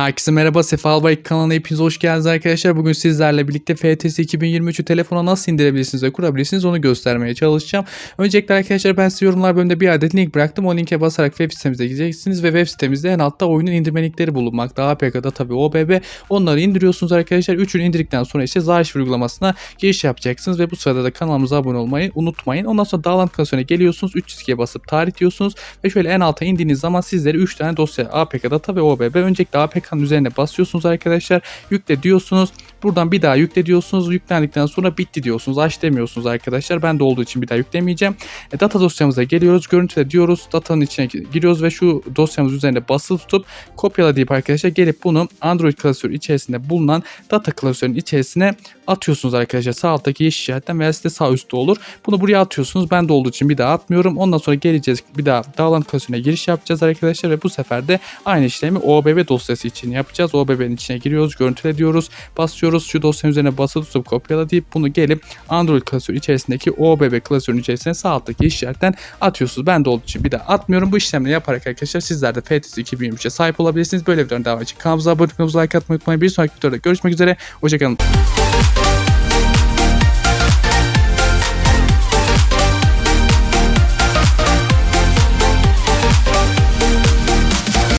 Herkese merhaba Sefa Albayık kanalına hepiniz hoş geldiniz arkadaşlar. Bugün sizlerle birlikte FTS 2023'ü telefona nasıl indirebilirsiniz ve kurabilirsiniz onu göstermeye çalışacağım. Öncelikle arkadaşlar ben size yorumlar bölümünde bir adet link bıraktım. O linke basarak web sitemize gideceksiniz ve web sitemizde en altta oyunun indirme linkleri bulunmakta. APK'da tabi OBB. Onları indiriyorsunuz arkadaşlar. Üçünü indirdikten sonra ise Zarş uygulamasına giriş yapacaksınız ve bu sırada da kanalımıza abone olmayı unutmayın. Ondan sonra dağlantı klasörüne geliyorsunuz. 3 çizgiye basıp tarih diyorsunuz ve şöyle en alta indiğiniz zaman sizlere 3 tane dosya APK data ve OBB. Öncelikle APK'nın üzerine basıyorsunuz arkadaşlar. Yükle diyorsunuz. Buradan bir daha yükle diyorsunuz. Yüklendikten sonra bitti diyorsunuz. Aç demiyorsunuz arkadaşlar. Ben de olduğu için bir daha yüklemeyeceğim. E, data dosyamıza geliyoruz. Görüntüle diyoruz. Datanın içine giriyoruz ve şu dosyamız üzerinde basılı tutup kopyala deyip arkadaşlar gelip bunu Android klasörü içerisinde bulunan data klasörünün içerisine atıyorsunuz arkadaşlar. Sağ alttaki yeşil işaretten veya site sağ üstte olur. Bunu buraya atıyorsunuz. Ben de olduğu için bir daha atmıyorum. Ondan sonra geleceğiz. Bir daha dağlantı klasörüne giriş yapacağız arkadaşlar ve bu sefer de aynı işlemi OBB dosyası için yapacağız. OBB'nin içine giriyoruz. Görüntüle diyoruz. Basıyoruz. Şu dosyanın üzerine basılı tutup kopyala deyip bunu gelip Android klasörü içerisindeki OBB klasörünün içerisine sağ alttaki işaretten atıyorsunuz. Ben de olduğu için bir daha atmıyorum. Bu işlemleri yaparak arkadaşlar sizler de FTS 2023'e sahip olabilirsiniz. Böyle videoların devamı için kanalımıza abone olmayı, like atmayı unutmayın. Bir sonraki videoda görüşmek üzere. Hoşçakalın.